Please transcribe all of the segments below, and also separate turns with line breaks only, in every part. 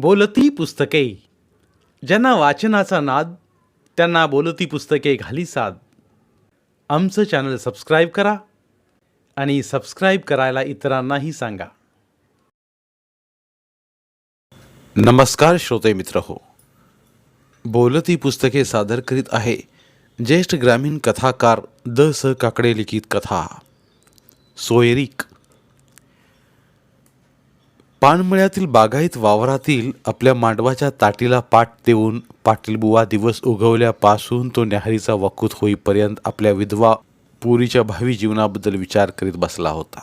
बोलती पुस्तके. ज्यांना वाचनाचा नाद त्यांना बोलती पुस्तके घाली साद. आमचं चॅनल सबस्क्राईब करा आणि सबस्क्राईब करायला इतरांनाही सांगा. नमस्कार श्रोते मित्र हो. बोलती पुस्तके सादर करीत आहे ज्येष्ठ ग्रामीण कथाकार द स काकडे लिखित कथा. सोयरिक. पानमळ्यातील बागायत वावरातील आपल्या मांडवाच्या ताटीला पाठ देऊन पाटीलबुवा दिवस उगवल्यापासून तो न्याहारीचा वकूत होईपर्यंत आपल्या विधवा पुरीच्या भावी जीवनाबद्दल विचार करीत बसला होता.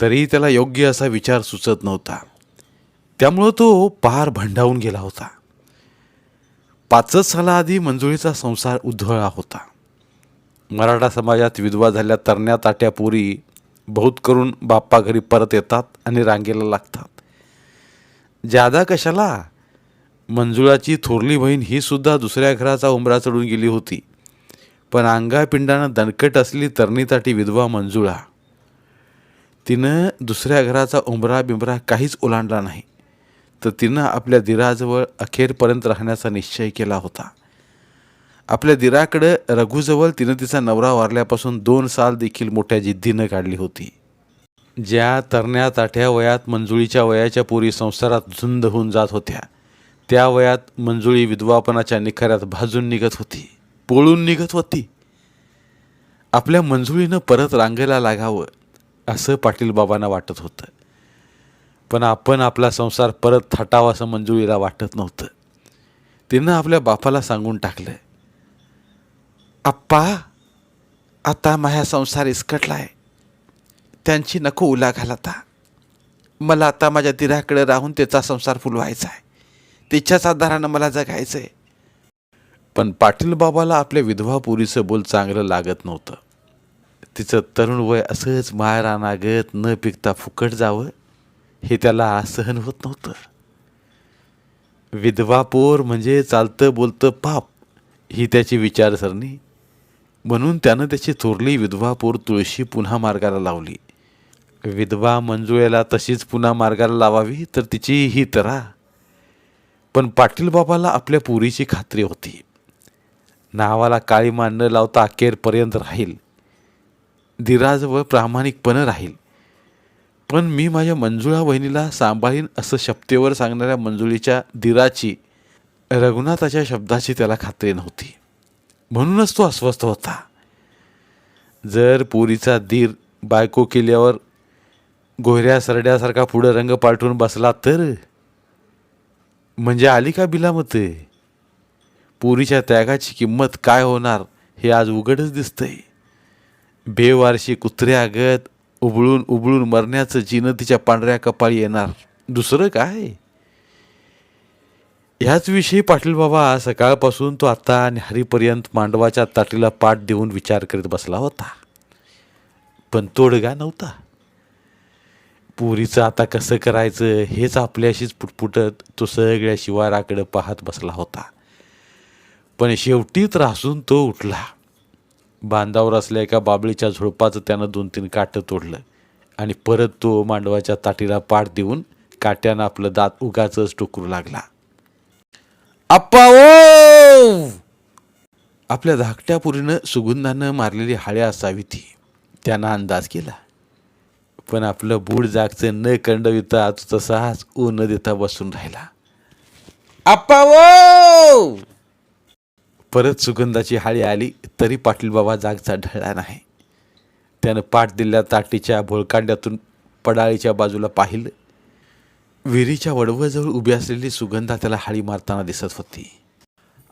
तरीही त्याला योग्य असा विचार सुचत नव्हता. त्यामुळं तो पार भंडावून गेला होता. पाचच सालाआधी मंजुळीचा संसार उधळला होता. मराठा समाजात विधवा झाल्या तरण्या ताट्या पुरी बहुत करून बाप्पा घरी परत येतात आणि रांगेला लागतात. जादा कशाला? मंजुळाची थोरली बहीण ही सुद्धा दुसऱ्या घराचा उंबरा चढून गेली होती. पण अंगापिंडानं दणकट असली तरणीताटी विधवा मंजुळा. तिनं दुसऱ्या घराचा उंबरा बिंबरा काहीच ओलांडला नाही. तर तिनं आपल्या दिराजवळ अखेरपर्यंत राहण्याचा निश्चय केला होता. आपल्या दिराकडं रघुजवळ तिनं तिचा नवरा वारल्यापासून दोन साल देखील मोठ्या जिद्दीनं काढली होती. ज्या तरण्या ताठ्या वयात मंजुळीच्या वयाच्या पोरी संसारात झुंद होऊन जात होत्या त्या वयात मंजुळी विधवापणाच्या निखाऱ्यात भाजून निघत होती पोळून निघत होती. आपल्या मंजुळीनं परत रांगायला लागावं असं पाटील बाबांना वाटत होतं. पण आपण आपला संसार परत थाटावा असं मंजुळीला वाटत नव्हतं. तिनं आपल्या बापाला सांगून टाकलं आप्पा आता माझ्या संसार इसकटला आहे त्यांची नको उला घालता. मला आता माझ्या दिराकडे राहून त्याचा संसार फुलवायचा आहे. तिच्याच आधारानं मला जगायचं आहे पण पाटील बाबाला आपल्या विधवा पुरीचं बोल चांगलं लागत नव्हतं. तिचं तरुण वय असंच मायरानागत न पिकता फुकट जावं हे त्याला सहन होत नव्हतं. विधवा पोर म्हणजे चालतं बोलतं पाप ही त्याची विचारसरणी. म्हणून त्यानं त्याची थोरली विधवापूर तुळशी पुन्हा मार्गाला लावली. विधवा मंजुळेला तशीच पुन्हा मार्गाला लावावी तर तिची ही तरा. पण पाटील बाबाला आपल्या पुरीची खात्री होती. नावाला काळी मान न लावता अखेरपर्यंत राहील. धीराजवळ प्रामाणिकपणे राहील. पण मी माझ्या मंजुळा वहिनीला सांभाळीन असं शपथेवर सांगणाऱ्या मंजुळीच्या धीराची रघुनाथाच्या शब्दाची त्याला खात्री नव्हती. म्हणूनच तो अस्वस्थ होता. जर पुरीचा धीर बायको केल्यावर गोहऱ्या सरड्यासारखा पुढं रंग पालटून बसला तर? म्हणजे आली का बिलामत? पुरीच्या त्यागाची किंमत काय होणार हे आज उघडच दिसतंय. बेवारशी कुत्र्यागत उबळून उबळून मरण्याचं जिनं तिच्या पांढऱ्या कपाळी येणार. दुसरं काय? ह्याच विषयी पाटील बाबा सकाळपासून तो आता हरीपर्यंत मांडवाच्या ताटीला पाठ देऊन विचार करीत बसला होता. पण तोडगा नव्हता. पुरीचं आता कसं करायचं हेच आपल्याशीच पुटपुटत तो सगळ्या शिवाराकडे पाहत बसला होता. पण शेवटी त्रासून तो उठला. बांधावर असल्या एका बाबळीच्या झुडपाचं त्यानं दोन तीन काटं तोडलं आणि परत तो मांडवाच्या ताटीला पाठ देऊन काट्यानं आपलं दात उगाचंच टोकरू लागला. आप्पा ओ आपल्या धाकट्या पुरीनं सुगंधानं मारलेली हाळ्या असावी ती त्यानं अंदाज केला. पण आपलं बूड जागचं न कंडविता तो तसाच ऊ न देता बसून राहिला. आप्पा ओ परत सुगंधाची हाळी आली तरी पाटील बाबा जागचा ढळला नाही. त्यानं पाठ दिल्या ताटीच्या भोळकांड्यातून पडाळीच्या बाजूला पाहिलं. विहिरीच्या वडवजवळ उभी असलेली सुगंधा त्याला हाळी मारताना दिसत होती.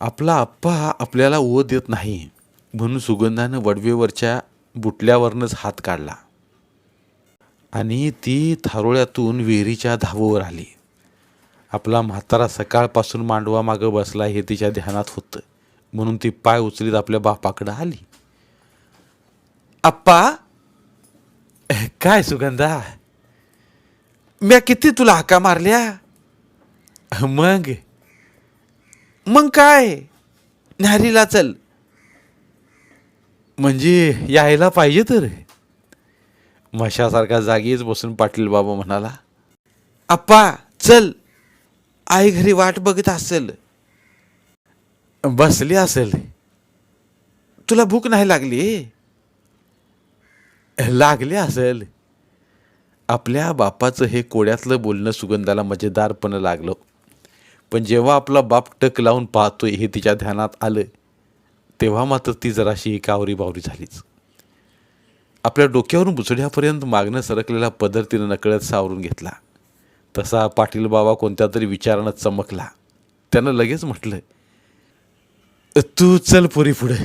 आपला आप्पा आपल्याला ओ देत नाही म्हणून सुगंधानं वडवेवरच्या बुटल्यावरनंच हात काढला. आणि ती थारोळ्यातून विहिरीच्या धावोवर आली. आपला म्हातारा सकाळपासून मांडवा मागं बसला हे तिच्या ध्यानात होतं म्हणून ती पाय उचलीत आपल्या बापाकडं आली. आप्पा काय सुगंधा? म्या किती तुला हाका मारल्या? मग? मग काय? न्यारीला चल. म्हणजे यायला पाहिजे तर. मशासारखा जागीच बसून पाटील बाबा म्हणाला. आप्पा चल. आई घरी वाट बघत असेल. बसली असेल. तुला भूक नाही लागली? लागली असेल. आपल्या बापाचं हे कोड्यातलं बोलणं सुगंधाला मजेदारपणं लागलं. पण जेव्हा आपला बाप टक लावून पाहतोय हे तिच्या ध्यानात आलं तेव्हा मात्र ती जराशी एकावरी बावरी झालीच. आपल्या डोक्यावरून बुचड्यापर्यंत मागणं सरकलेला पदर तिनं नकळत सावरून घेतला. तसा पाटील बाबा कोणत्या तरी विचारानं चमकला. त्यानं लगेच म्हटलं तू चल पुरी पुढे.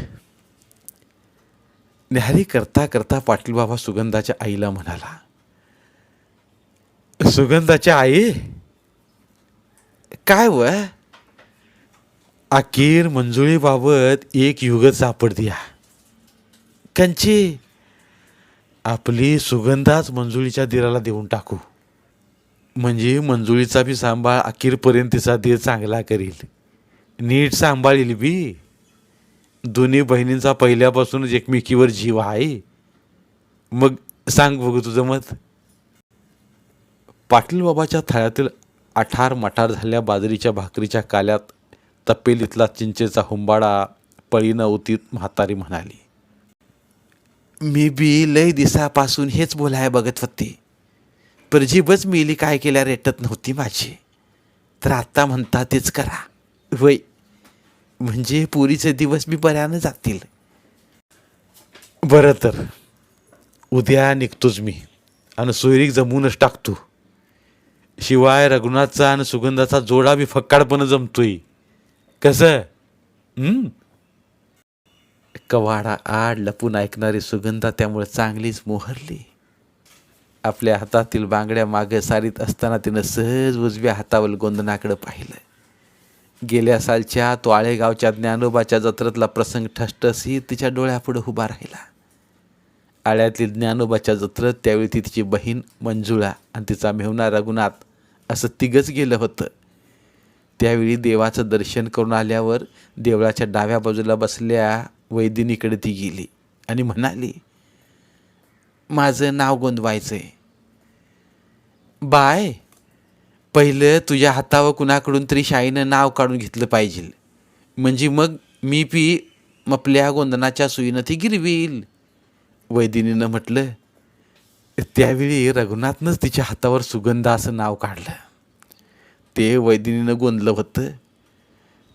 न्याहारी करता करता पाटील बाबा सुगंधाच्या आईला म्हणाला सुगंधाच्या आई? काय व? अखेर मंजुळीबाबत एक युगत सापडतीया. कंची आपली सुगंधाच मंजुळीच्या दिराला देऊन टाकू. म्हणजे मंजुळीचा बी सांभाळ अखेरपर्यंत तिचा दीर चांगला करील. नीट सांभाळील बी. दोन्ही बहिणींचा पहिल्यापासूनच एकमेकीवर जीव आहे. मग सांग बघू तुझं मत. पाटीलबाबाच्या थाळ्यातील आठार मठार झाल्या बाजरीच्या भाकरीच्या काल्यात तपेलीतला चिंचेचा हुंबाडा पळीनं उतीत म्हातारी म्हणाली मी बी लय दिसापासून हेच बोलाय बघत होते. परजीबच मिली काय केल्या रेटत नव्हती माझी. तर आत्ता म्हणता तेच करा. वय म्हणजे पुरीचे दिवस मी बऱ्यानं जातील. बरं तर उद्या निघतोच मी. आणि सोयरीक जमूनच टाकतो. शिवाय रघुनाथचा आणि सुगंधाचा जोडा बी फक्काडपणं जमतोय. कसं? कवाडा आड लपून ऐकणारी सुगंधा त्यामुळे चांगलीच मोहरली. आपल्या हातातील बांगड्या मागे सारीत असताना तिनं सहज उजव्या हातावर गोंधनाकडे पाहिलं. गेल्या सालच्या तो आळेगावच्या ज्ञानोबाच्या जत्रेतला प्रसंग ठसठसी तिच्या डोळ्यापुढे उभा राहिला. आळ्यातील ज्ञानोबाच्या जत्रेत त्यावेळी ती तिची बहीण मंजुळा आणि तिचा मेहुणा रघुनाथ असं तिघंच गेलं होतं. त्यावेळी देवाचं दर्शन करून आल्यावर देवळाच्या डाव्या बाजूला बसल्या वैदिनीकडे ती गेली आणि म्हणाली माझं नाव गोंदवायचं आहे बाय पहिलं तुझ्या हातावर कुणाकडून तरी शाईनं नाव काढून घेतलं पाहिजे. म्हणजे मग मी पी आपल्या गोंदनाच्या सुईनं ती गिरवील. वैदिनीनं म्हटलं त्यावेळी रघुनाथनंच तिच्या हातावर सुगंधा असं नाव काढलं. ते वैदिनीनं गोंदलं होतं.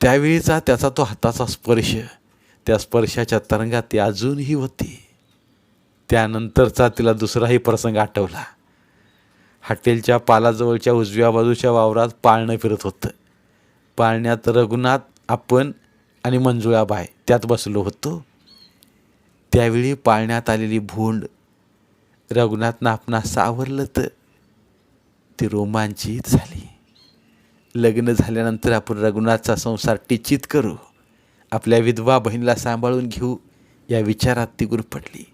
त्यावेळीचा त्याचा तो हाताचा स्पर्श त्या स्पर्शाच्या तरंगात ती अजूनही होती. त्यानंतरचा तिला दुसराही प्रसंग आठवला. हॉटेलच्या पालाजवळच्या उजव्या बाजूच्या वावरात पाळणं फिरत होतं. पाळण्यात रघुनाथ आपण आणि मंजुळाबाय त्यात बसलो होतो. त्यावेळी पाळण्यात आलेली भोंड रघुनाथनं आपणा सावरलं तर ती रोमांचित झाली. लग्न झाल्यानंतर आपण रघुनाथचा संसार टिचित करू. आपल्या विधवा बहिणीला सांभाळून घेऊ या विचारात ती गुरफटली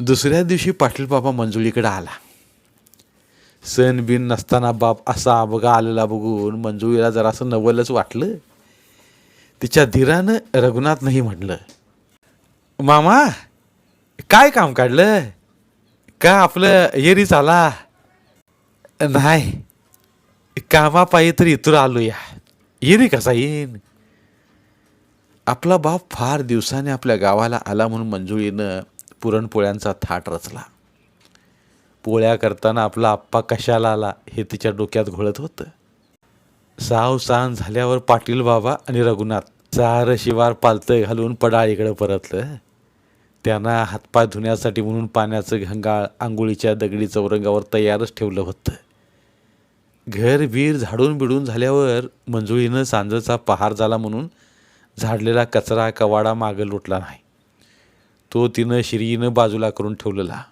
दुसऱ्या दिवशी पाटील बाबा मंजुळीकडे आला. सण बिन नसताना बाप असा अबगा आलेला बघून मंजुळीला जरासं नवलच वाटलं. तिच्या धीरानं रघुनाथ नाही म्हटलं मामा काय काम काढलं? का आपलं येरी झाला? नाही. कामापायी तर इथून आलो या येरी कसा येईन? आपला बाप फार दिवसाने आपल्या गावाला आला म्हणून मंजुळीनं पुरणपोळ्यांचा थाट रचला. पोळ्या करताना आपला आप्पा कशाला आला हे तिच्या डोक्यात घोळत होतं. साव सांज झाल्यावर पाटील बाबा आणि रघुनाथ चार शिवार पालतं घालून पडाळीकडे परतलं. त्यांना हातपाय धुण्यासाठी म्हणून पाण्याचं घंगाळ आंघोळीच्या दगडी चौरंगावर तयारच ठेवलं होतं. घर बीर झाडून बिडून झाल्यावर मंजुळीनं सांजचा पहार झाला म्हणून झाडलेला कचरा कवाडा मागं लुटला नाही. तो तिनं शिरीनं बाजूला करून ठेवलेला.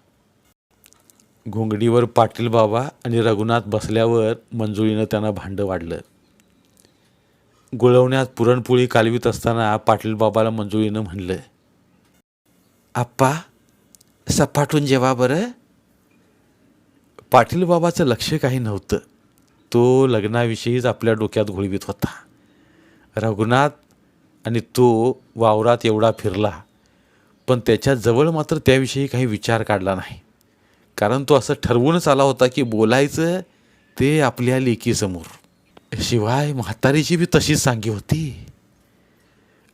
घोंगडीवर पाटील बाबा आणि रघुनाथ बसल्यावर मंजुळीनं त्यांना भांडं वाढलं. गुळवण्यात पुरणपोळी कालवीत असताना पाटील बाबाला मंजुळीनं म्हणलं आप्पा सपाटून जेवा बरं. पाटील बाबाचं लक्ष काही नव्हतं. तो लग्नाविषयीच आपल्या डोक्यात घोळवीत होता. रघुनाथ आणि तो वावरात एवढा फिरला पण त्याच्याजवळ मात्र त्याविषयी काही विचार काढला नाही. कारण तो असं ठरवूनच आला होता की बोलायचं ते आपल्या लेकीसमोर. शिवाय म्हातारीची बी तशीच सांगी होती.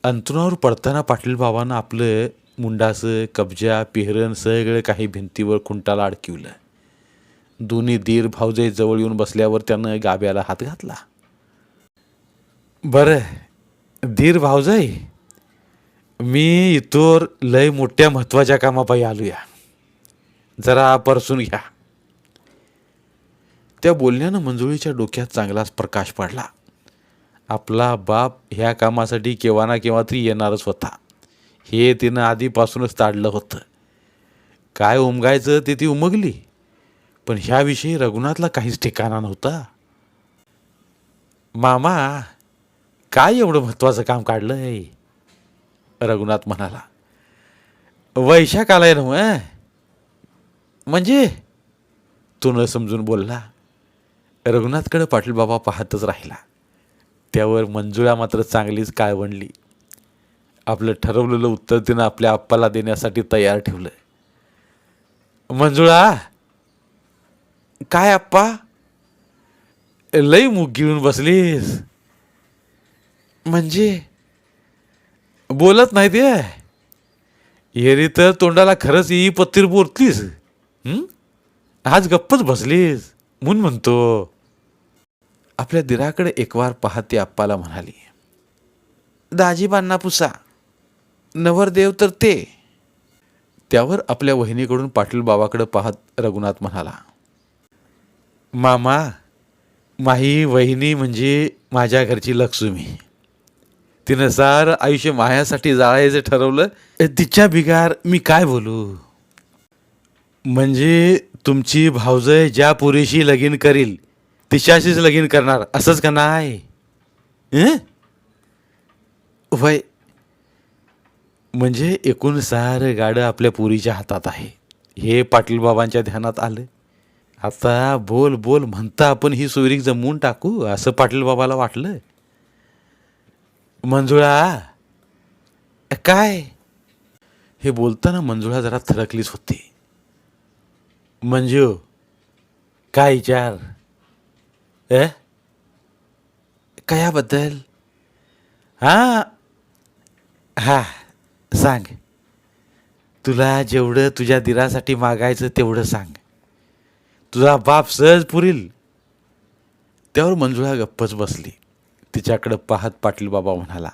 अंतरावर पडताना पाटील बाबांना आपलं मुंडासं कब्जा पेहरण सगळं काही भिंतीवर खुंटाला अडकिवलं. दोन्ही दीर भाऊजे जवळ येऊन बसल्यावर त्यानं गाब्याला हात घातला. बरं धीर भाऊजाई मी इथोर लय मोठ्या महत्त्वाच्या कामापायी आलूया. जरा परसून घ्या. त्या बोलण्यानं मंजुळीच्या डोक्यात चांगलाच प्रकाश पडला. आपला बाप ह्या कामासाठी केव्हा ना केव्हा तरी येणारच होता. हे तिनं आधीपासूनच ताडलं होतं. काय उमगायचं ते ती उमगली. पण ह्याविषयी रघुनाथला काहीच ठिकाणा नव्हता. मामा काय एवढं महत्वाचं काम काढलं आहे रघुनाथ म्हणाला. वैशाख आलाय नव म्हणजे? तो न समजून बोलला. रघुनाथकडे पाटील बाबा पाहतच राहिला. त्यावर मंजुळा मात्र चांगलीच काळवणली आपलं ठरवलेलं उत्तर तिनं आपल्या आप्पाला देण्यासाठी तयार ठेवलं मंजुळा काय आप्पा? लई मूग घेऊन बसलीस. म्हणजे? बोलत नाही ते. येरी तर तोंडाला खरंच ही पत्तीर बोलतीस आज गप्पच बसलीस म्हणून म्हणतो. आपल्या दिराकडे एकवार पाहते ती आप्पाला म्हणाली दाजीबांना पुसा. नवरदेव तर ते. त्यावर आपल्या वहिनीकडून पाटील बाबाकडे पाहत रघुनाथ म्हणाला मामा माही वहिनी म्हणजे माझ्या घरची लक्ष्मी. तिनं सार आयुष्य मायासाठी जाळायचं ठरवलं. तिच्या बिगार मी काय बोलू? म्हणजे तुमची भावजय ज्या पुरीशी लगीन करील तिच्याशीच लगीन करणार असंच का नाही? वय म्हणजे एकूण सारं गाडं आपल्या पुरीच्या हातात आहे. हे पाटील बाबांच्या ध्यानात आलं. आता बोल बोल म्हणता आपण ही सुविरीक जमवून टाकू असं पाटील बाबाला वाटलं. मंजुळा काय? हे बोलताना मंजुळा जरा थरकलीच होती. मंजू काय विचार? ए कयाबद्दल? हां? हा. सांग. तुला जेवढं तुझ्या दिरासाठी मागायचं तेवढं सांग. तुझा बाप सहज पुरील. त्यावर मंजुळा गप्पच बसली. तिच्याकडं पाहत पाटील बाबा म्हणाला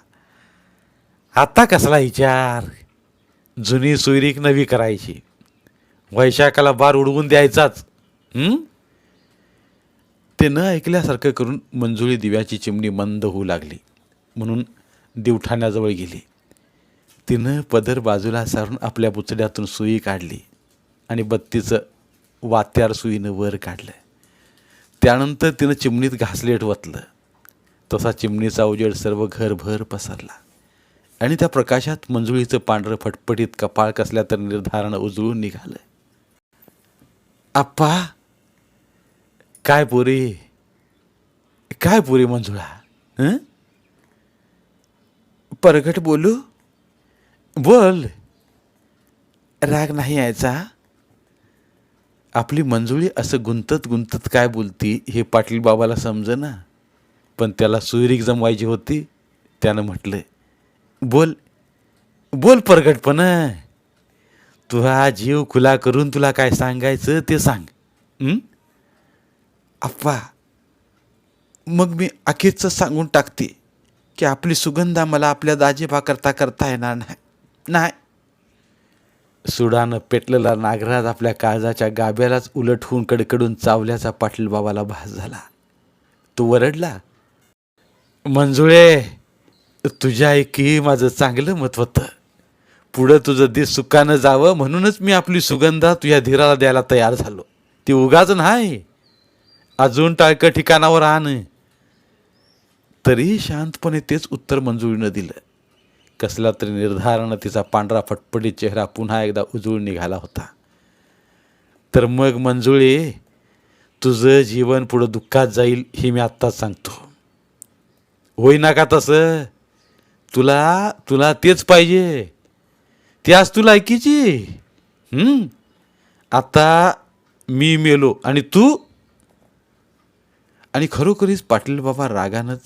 आता कसला विचार? जुनी सुईरीक नवी करायची. वैशाखाला बार उडवून द्यायचाच. ते न ऐकल्यासारखं करून मंजुळी दिव्याची चिमणी मंद होऊ लागली. म्हणून दिवठाण्याजवळ गेली. तिनं पदर बाजूला सारून आपल्या बुचड्यातून सुई काढली आणि बत्तीचं वात्यार सुईनं वर काढलं. त्यानंतर तिनं चिमणीत घासलेट वतलं. तसा चिमणीचा उजेड सर्व घरभर पसरला. आणि त्या प्रकाशात मंजुळीचं पांढरं फटफटीत कपाळ कसल्या तर निर्धारण उजळून निघालं. आप्पा काय पुरी? काय पुरी मंजुळा हं? परगट बोलू? बोल. राग नाही यायचा. आपली मंजुळी असं गुंतत गुंतत काय बोलती हे पाटील बाबाला समजेना. पण त्याला सुईरीक जमवायची होती त्यानं म्हटलं बोल बोल परगटपण. तुझा जीव खुला करून तुला काय सांगायचं ते सांग? अप्पा मग मी अखेरचं सांगून टाकते की आपली सुगंधा मला आपल्या दाजेबा करता करता येणार नाही. नाही. सुडानं पेटलेला नागराज आपल्या काळजाच्या गाब्यालाच उलट होऊन कडकडून चावल्याचा पाटील बाबाला भास झाला. तो वरडला मंजुळे तुझ्या ऐकी माझं चांगलं मत होतं? पुढं तुझं दिस सुखानं जावं म्हणूनच मी आपली सुगंधा तुझ्या धीराला द्यायला तयार झालो. ती उगाच नाही. अजून टाळकं ठिकाणावर आण. तरी शांतपणे तेच उत्तर मंजुळीनं दिलं. कसला तरी निर्धारानं तिचा पांढरा फटफटी चेहरा पुन्हा एकदा उजळून निघाला होता. तर मग मंजुळे तुझं जीवन पुढं दुःखात जाईल हे मी आत्ताच सांगतो. होईना का तसं? तुला तुला तेच पाहिजे. ती आज तुला ऐकीची आता मी मेलो आणि तू? आणि खरोखरीच पाटील बाबा रागानंच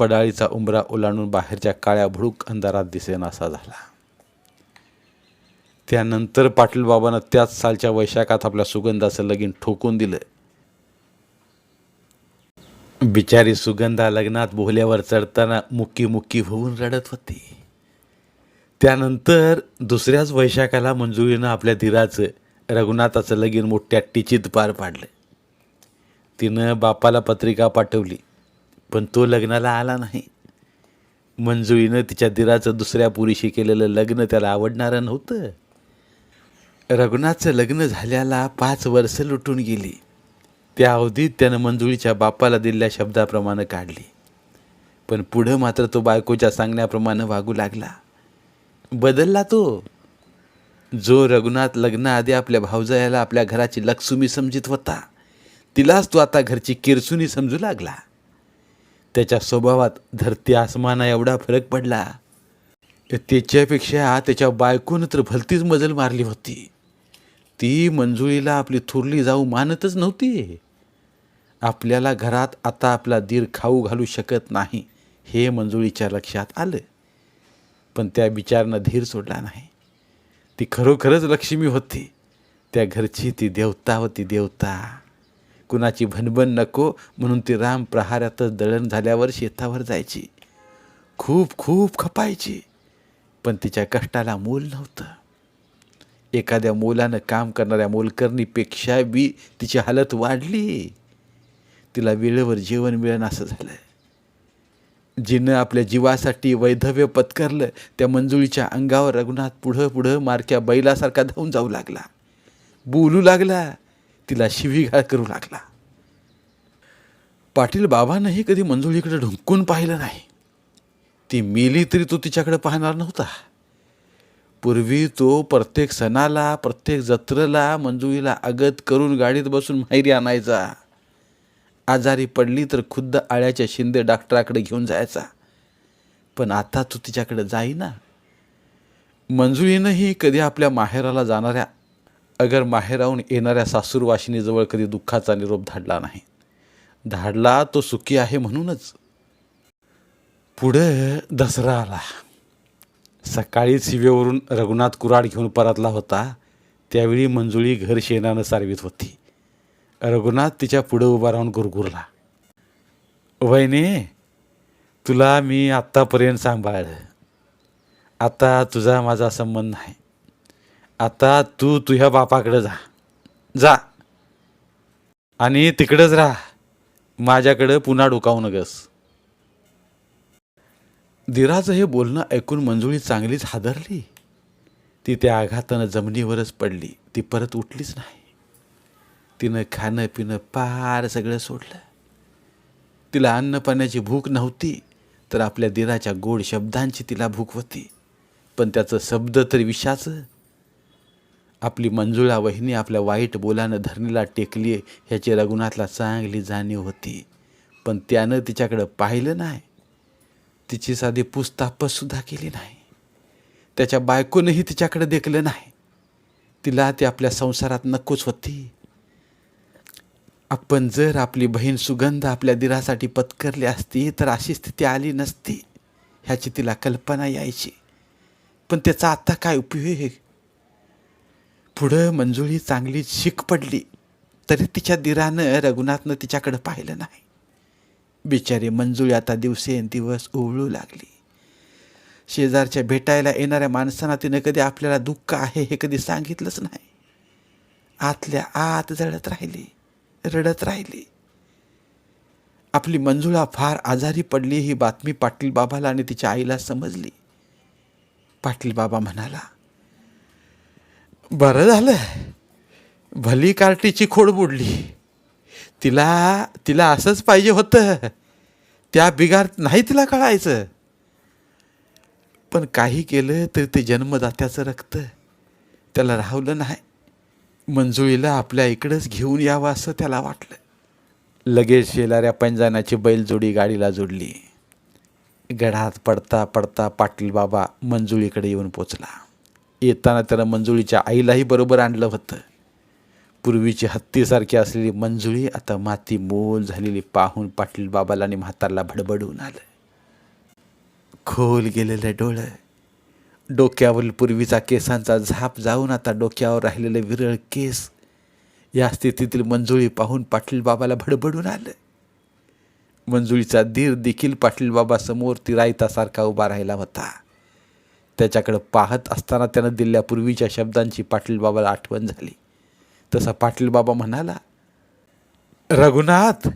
पडाळीचा उंबरा ओलांडून बाहेरच्या काळ्या भुडूक अंधारात दिसेनासा झाला. त्यानंतर पाटीलबाबानं त्याच सालच्या वैशाखात आपल्या सुगंधाचं लगीन ठोकून दिलं. बिचारी सुगंधा लग्नात बोहल्यावर चढताना मुक्की मुक्की होऊन रडत होती. त्यानंतर दुसऱ्याच वैशाखाला मंजुळीनं आपल्या धीराचं रघुनाथाचं लगीन मोठ्या टिचीत पार पाडलं. तिनं बापाला पत्रिका पाठवली. पण तो लग्नाला आला नाही. मंजुळीनं तिच्या दिराचं दुसऱ्या पुरीशी केलेलं लग्न त्याला आवडणारं नव्हतं. रघुनाथचं लग्न झाल्याला पाच वर्ष लुटून गेली. त्या अवधीत त्यानं मंजुळीच्या बापाला दिलेल्या शब्दाप्रमाणे काढली. पण पुढं मात्र तो बायकोच्या सांगण्याप्रमाणे वागू लागला. बदलला तो. जो रघुनाथ लग्नाआधी आपल्या भावजायाला आपल्या घराची लक्ष्मी समजित होता तिलाच तो आता घरची किरसुनी समजू लागला. त्याच्या स्वभावात धरती आसमाना एवढा फरक पडला. त्याच्यापेक्षा त्याच्या बायकोनं तर भलतीच मजल मारली होती. ती मंजुळीला आपली थुरली जाऊ मानतच नव्हती. आपल्याला घरात आता आपला दीर खाऊ घालू शकत नाही हे मंजुळीच्या लक्षात आलं. पण त्या बिचारनं धीर सोडला नाही. ती खरोखरच लक्ष्मी होती. त्या घरची ती देवता होती देवता. कुणाची भनभन नको म्हणून ती राम प्रहारातच दळण झाल्यावर शेतावर जायची. खूप खूप खपायची. पण तिच्या कष्टाला मोल नव्हतं. एखाद्या मोलानं काम करणाऱ्या मोलकरणीपेक्षा बी तिची हालत वाढली. तिला वेळेवर जेवण मिळणं असं झालं. जिनं आपल्या जीवासाठी वैधव्य पत्करलं त्या मंजुळीच्या अंगावर रघुनाथ पुढं पुढं मारक्या बैलासारखा धावून जाऊ लागला. बोलू लागला. तिला शिवीगाळ करू लागला. पाटील बाबांनाही कधी मंजुळीकडे ढुंकून पाहिलं नाही. ती मेली तरी तो तिच्याकडे पाहणार नव्हता. पूर्वी तो प्रत्येक सणाला प्रत्येक जत्रेला मंजुळीला अगत करून गाडीत बसून माहेरी आणायचा. आजारी पडली तर खुद्द आळ्याच्या शिंदे डॉक्टराकडे घेऊन जायचा. पण आता तो तिच्याकडे जाईना. मंजुळीनंही कधी आपल्या माहेराला जाणाऱ्या अगर माहेराहून येणाऱ्या सासूरवाशिनीजवळ कधी दुःखाचा निरोप धाडला नाही. धाडला तो सुखी आहे म्हणूनच. पुढं दसरा आला. सकाळी शिवेवरून रघुनाथ कुराड घेऊन परतला होता. त्यावेळी मंजुळी घर शेणानं सारवीत होती. रघुनाथ तिच्या पुढं उभा राहून गुरगुरला. वहिने तुला मी आत्तापर्यंत सांभाळलं. आता तुझा माझा संबंध नाही आता तू तुझ्या बापाकडं जा. जा. आणि तिकडंच राहा. माझ्याकडं पुन्हा डोकावू नगस. दिराचं हे बोलणं ऐकून मंजुळी चांगलीच हादरली. ती त्या आघातानं जमिनीवरच पडली. ती परत उठलीच नाही. तिनं खाणं पिणं पार सगळं सोडलं. तिला अन्न पाण्याची भूक नव्हती तर आपल्या दिराच्या गोड शब्दांची तिला भूक होती. पण त्याचं शब्द तर विषाचं. आपली मंजुळा वहिनी आपल्या वाईट बोलानं धरणीला टेकली ह्याची रघुनाथला चांगली जाणीव होती. पण त्यानं तिच्याकडं पाहिलं नाही. तिची साधी पुस्तापसुद्धा केली नाही. त्याच्या बायकोनंही तिच्याकडे देखलं नाही. तिला ती आपल्या संसारात नकोच होती. आपण जर आपली बहीण सुगंध आपल्या दिरासाठी पत्करली असती तर अशी स्थिती आली नसती. ह्याची तिला कल्पना यायची. पण त्याचा आता काय उपयोग पुढं मंजुळी चांगली शिक पडली तरी तिच्या दिरानं रघुनाथनं तिच्याकडं पाहिलं नाही. बिचारी मंजुळी आता दिवसेंदिवस उवळू लागली. शेजारच्या भेटायला येणाऱ्या माणसांना तिनं कधी आपल्याला दुःख आहे हे कधी सांगितलंच नाही. आतल्या आत जळत राहिली रडत राहिली. आपली मंजुळा फार आजारी पडली ही बातमी पाटील बाबाला आणि तिच्या आईला समजली. पाटील बाबा म्हणाला बरं झालं. भली कार्टीची खोड बुडली. तिला तिला असंच पाहिजे होतं. त्या बिगार नाही तिला कळायचं. पण काही केलं तरी ते जन्मदात्याचं रक्त. त्याला राहवलं नाही. मंजुळीला आपल्या इकडंच घेऊन यावं असं त्याला वाटलं. लगेच शेलाऱ्या पंजानाची बैलजोडी गाडीला जोडली. गडात पडता पडता पाटील बाबा मंजुळीकडे येऊन पोचला. येताना त्यानं मंजुळीच्या आईलाही बरोबर आणलं होतं. पूर्वीची हत्तीसारखी असलेली मंजुळी आता माती मोल झालेली पाहून पाटील बाबाला आणि म्हातारला भडबडून आलं. खोल गेलेलं डोळं. डोक्यावरील पूर्वीचा केसांचा झाप जाऊन आता डोक्यावर राहिलेले विरळ केस. या स्थितीतील मंजुळी पाहून पाटील बाबाला भडबडून आलं. मंजुळीचा धीर देखील पाटील बाबा तिरायतासारखा उभा राहिला होता. त्याच्याकडं पाहत असताना त्यानं दिलेल्या पूर्वीच्या शब्दांची पाटीलबाबाला आठवण झाली. तसा पाटीलबाबा म्हणाला रघुनाथ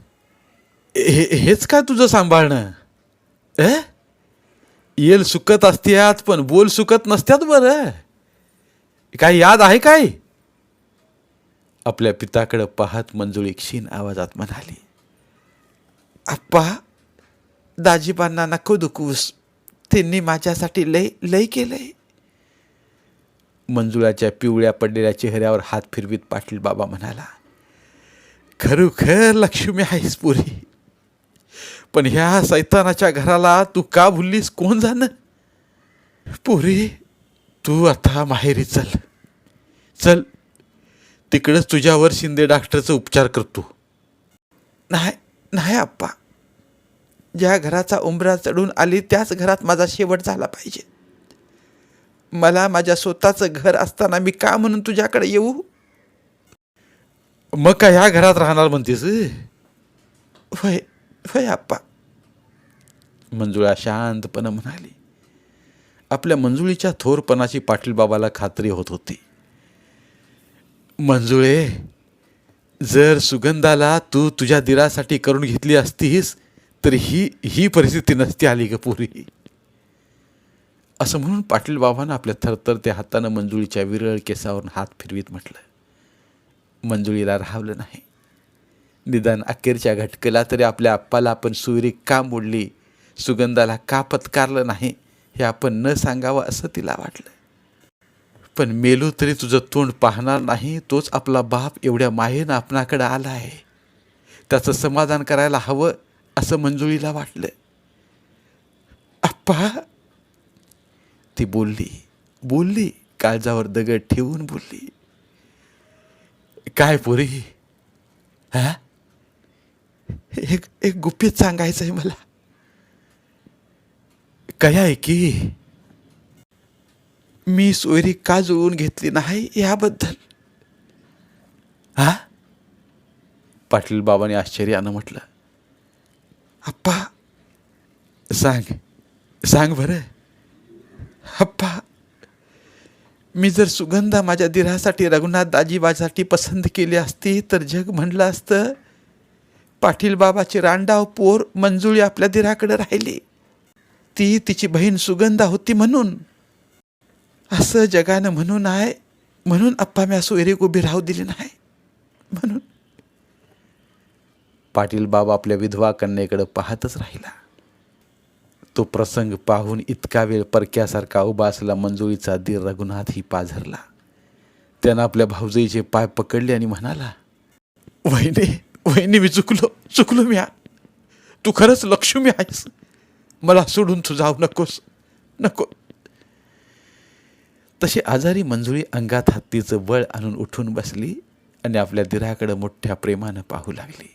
हे हेच का तुझं सांभाळणं? ए येल सुकत असत्यात पण बोल सुकत नसत्यात बरं. काय याद आहे काय आपल्या पिताकडं पाहत मंजुळी क्षीण आवाजात म्हणाली आप्पा दाजीबांना नको दुखूस. त्यांनी माझ्यासाठी लय लय केलंय. मंजुळाच्या पिवळ्या पडलेल्या चेहऱ्यावर हात फिरवीत पाटील बाबा म्हणाला खरोखर लक्ष्मी आहेस पुरी. पण ह्या सैतानाच्या घराला तू का भुललीस? कोण जाणं? पुरी तू आता माहेरी चल. चल तिकडंच तुझ्यावर शिंदे डॉक्टरचा उपचार करतो. नाही नाही आप्पा. ज्या घराचा उंबरा चढून आली त्याच घरात माझा शेवट झाला पाहिजे. मला माझ्या स्वतःचं घर असताना मी का म्हणून तुझ्याकडे येऊ? मग काय ह्या घरात राहणार म्हणतेस? वय वय आप्पा. मंजुळा शांतपणे म्हणाली. आपल्या मंजुळीच्या थोरपणाची पाटील बाबाला खात्री होत होती. मंजुळे जर सुगंधाला तू तुझ्या दिरासाठी करून घेतली असतीस तर ही ही परिस्थिती नसती आली का पुरी. असं म्हणून पाटील बाबांना आपल्या थरथरत्या हातानं मंजुळीच्या विरळ केसावरून हात फिरवीत म्हटलं. मंजुळीला राहावलं नाही. निदान अखेरच्या घटकेला तरी आपल्या आप्पाला आपण सुविरी का मोडली? सुगंधाला का पत्कारलं नाही? हे आपण न सांगावं असं तिला वाटलं. पण मेलो तरी तुझं तोंड पाहणार नाही तोच आपला बाप एवढ्या मायेनं आपणाकडं आला आहे त्याचं समाधान करायला हवं असं मंजुळीला वाटलं. आप्पा ती बोलली बोलली. काळजावर दगड ठेवून बोलली काय पोरी? हा? एक एक गुपित सांगायचं आहे मला. काय आहे की? मी सोयरी का जुळवून घेतली नाही याबद्दल? हा? पाटील बाबांनी आश्चर्यानं म्हटलं अप्पा सांग सांग बरं अप्पा मी जर सुगंधा माझ्या दिरासाठी रघुनाथ दाजीबासाठी पसंत केली असती तर जग म्हणलं असतं पाटील बाबाची रांडाव पोर मंजुळी आपल्या दिराकडे राहिली ती तिची बहीण सुगंधा होती म्हणून असं जगानं म्हणून आहे म्हणून अप्पा मी असं एरीक उभी राहू दिली नाही म्हणून पाटील बाबा आपल्या विधवा कन्येकडं पाहतच राहिला. तो प्रसंग पाहून इतका वेळ परक्यासारखा उभा असला मंजुळीचा दीर रघुनाथही पाझरला. त्यानं आपल्या भाऊजाईचे पाय पकडले आणि म्हणाला वहिने वहिनी मी चुकलो चुकलो मी तू खरंच लक्ष्मी आहेस. मला सोडून तू जाऊ नकोस नको. तशी आजारी मंजुळी अंगात हत्तीचं बळ आणून उठून बसली आणि आपल्या दिराकडं मोठ्या प्रेमानं पाहू लागली.